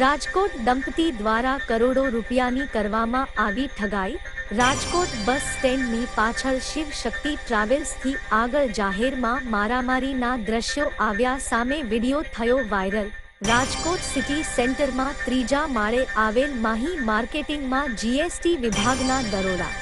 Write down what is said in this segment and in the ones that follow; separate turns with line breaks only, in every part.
રાજકોટ દંપતી દ્વારા કરોડો રૂપિયાની કરવામાં આવી ઠગાઈ? રાજકોટ બસ સ્ટેન્ડની પાછળ શિવ શક્તિ ટ્રાવેલ્સથી આગળ જાહેરમાં મારામારીના દ્રશ્યો આવ્યા સામે વિડિયો થયો વાયરલ. રાજકોટ સિટી સેન્ટરમાં ત્રીજા માળે આવેલ માહી માર્કેટિંગમાં જીએસટી વિભાગના દરોડા.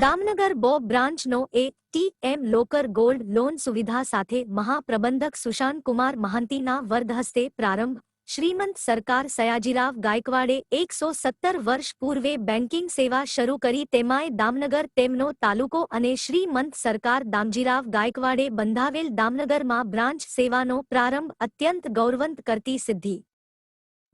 દામનગર બો બ્રાન્ચનો A T M locker gold loan સુવિધા સાથે મહાપ્રબંધક સુશાંત કુમાર મહાંતીના હસ્તે પ્રારંભ શ્રીમંત સરકાર સયાજીરાવ ગાયકવાડે એકસો સત્તર વર્ષ પૂર્વે બેન્કિંગ સેવા શરૂ કરી તેમાંય દામનગર, તેમનો તાલુકો અને શ્રીમંત સરકાર દામજીરાવ ગાયકવાડે બંધાવેલ દામનગરમાં બ્રાન્ચ સેવાનો પ્રારંભ અત્યંત ગૌરવંત કરતી સિદ્ધિ.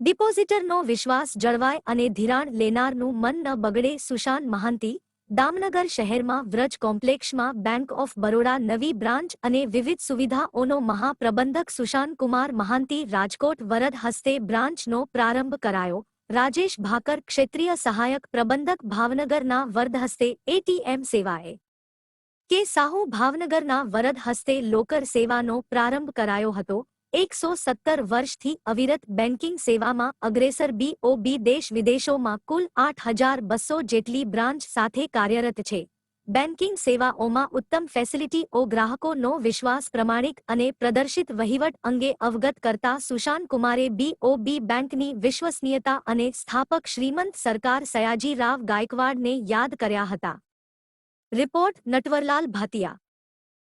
ડિપોઝિટરનો વિશ્વાસ જળવાય અને ધિરાણ લેનારનું મન ન બગડે સુશાંત મહાંતી દામનગર શહેરમાં વ્રજ કોમ્પ્લેક્ષમાં બેંક ઓફ બરોડા નવી બ્રાન્ચ અને વિવિધ સુવિધાઓનો મહાપ્રબંધક સુશાંત કુમાર મહાંતી રાજકોટ વરદ હસ્તે બ્રાન્ચનો પ્રારંભ કરાયો. રાજેશ ભાકર ક્ષેત્રીય સહાયક પ્રબંધક ભાવનગરના વરદ હસ્તે એટીએમ સેવાએ. કે સાહુ ભાવનગરના વરદ હસ્તે લોકર સેવાનો પ્રારંભ કરાયો હતો. એકસો સત્તર વર્ષથી અવિરત બેન્કિંગ સેવામાં અગ્રેસર બીઓબી દેશ વિદેશોમાં કુલ આઠ હજાર બસો જેટલી બ્રાન્ચ સાથે કાર્યરત છે. બેન્કિંગ સેવાઓમાં ઉત્તમ ફેસિલિટીઓ ગ્રાહકોનો વિશ્વાસ પ્રમાણિક અને પ્રદર્શિત વહીવટ અંગે અવગત કરતા સુશાંત કુમારે બીઓબી બેંકની વિશ્વસનીયતા અને સ્થાપક શ્રીમંત સરકાર સયાજી રાવ ગાયકવાડને યાદ કર્યા હતા. રિપોર્ટ નટવરલાલ ભાતિયા